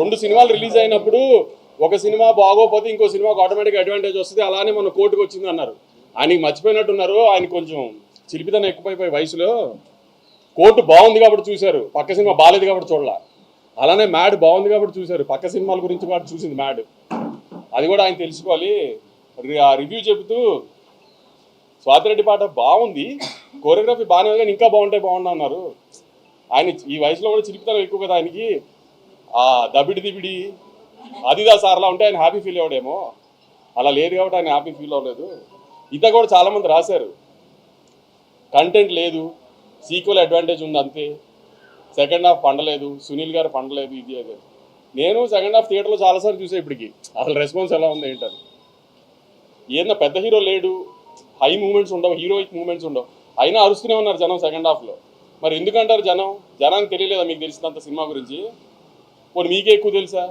రెండు సినిమాలు రిలీజ్ అయినప్పుడు ఒక సినిమా బాగోపోతే ఇంకో సినిమాకి ఆటోమేటిక్గా అడ్వాంటేజ్ వస్తుంది. అలానే మన కోర్టుకు వచ్చింది అన్నారు. ఆయనకి మర్చిపోయినట్టున్నారు ఆయన కొంచెం చిలిపితనం ఎక్కువైపోయి వయసులో కోర్టు బాగుంది కాబట్టి చూశారు. పక్క సినిమా బాగాలేదు కాబట్టి చూడాల. అలానే మ్యాడ్ బాగుంది కాబట్టి చూశారు. పక్క సినిమాల గురించి కూడా చూసింది మ్యాడ్. అది కూడా ఆయన తెలుసుకోవాలి. ఆ రివ్యూ చెబుతూ స్వాతిరెడ్డి పాట బాగుంది. కోరియోగ్రఫీ బాగానే ఉంది కానీ ఇంకా బాగుంటే బాగుండు అన్నారు. ఆయన ఈ వయసులో కూడా చిలిపితనం ఎక్కువ కదా ఆయనకి. దబిడి దిబిడి. అదిదా సార్లా ఉంటే ఆయన హ్యాపీ ఫీల్ అవ్వడేమో. అలా లేదు కాబట్టి ఆయన హ్యాపీ ఫీల్ అవ్వలేదు. ఇంత కూడా చాలామంది రాశారు. కంటెంట్ లేదు. సీక్వెల్ అడ్వాంటేజ్ ఉంది అంతే. Second half పండలేదు. సునీల్ గారు పండలేదు ఇది అదే. నేను సెకండ్ హాఫ్ థియేటర్లో చాలాసార్లు చూసే ఇప్పటికి. అసలు రెస్పాన్స్ ఎలా ఉంది ఏంటని. ఏదన్నా పెద్ద హీరో లేడు. హై మూమెంట్స్ ఉండవు. హీరోయిక్ మూమెంట్స్ ఉండవు. అయినా అరుస్తూనే ఉన్నారు జనం సెకండ్ హాఫ్లో మరి ఎందుకంటారు జనం? జనానికి తెలియలేదా మీకు తెలిసినంత సినిమా గురించి? పోనీ మీకే ఎక్కువ తెలుసా?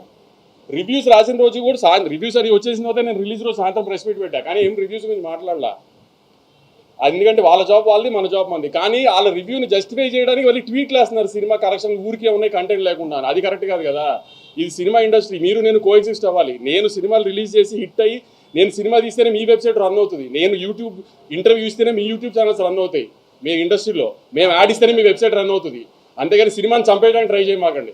రివ్యూస్ రాసిన రోజు కూడా సాయంత్రం రివ్యూస్ అది వచ్చేసిన తర్వాత నేను రిలీజ్ రోజు సాయంత్రం ప్రెస్ మీట్ పెట్టా. కానీ ఏం రివ్యూస్ గురించి మాట్లాడలా. అది ఎందుకంటే వాళ్ళ జాబ్ వాళ్ళది మన జాబ్ మంది కానీ వాళ్ళ రివ్యూని జస్టిఫై చేయడానికి వాళ్ళు ట్వీట్లు వేస్తున్నారు సినిమా కరెక్షన్ ఊరికే ఉన్నాయి కంటెంట్ లేకుండా. అది కరెక్ట్ కాదు కదా. ఇది సినిమా ఇండస్ట్రీ మీరు నేను కోఎగ్జిస్ట్ అవ్వాలి. నేను సినిమాలు రిలీజ్ చేసి హిట్ అయ్యి నేను సినిమా తీస్తేనే మీ వెబ్సైట్ రన్ అవుతుంది. నేను యూట్యూబ్ ఇంటర్వ్యూ ఇస్తేనే మీ యూట్యూబ్ ఛానల్స్ రన్ అవుతాయి. మీ ఇండస్ట్రీలో మేము యాడ్ ఇస్తేనే మీ వెబ్సైట్ రన్ అవుతుంది. అంతేగాని సినిమాని చంపేయడానికి ట్రై చేయమాకండి.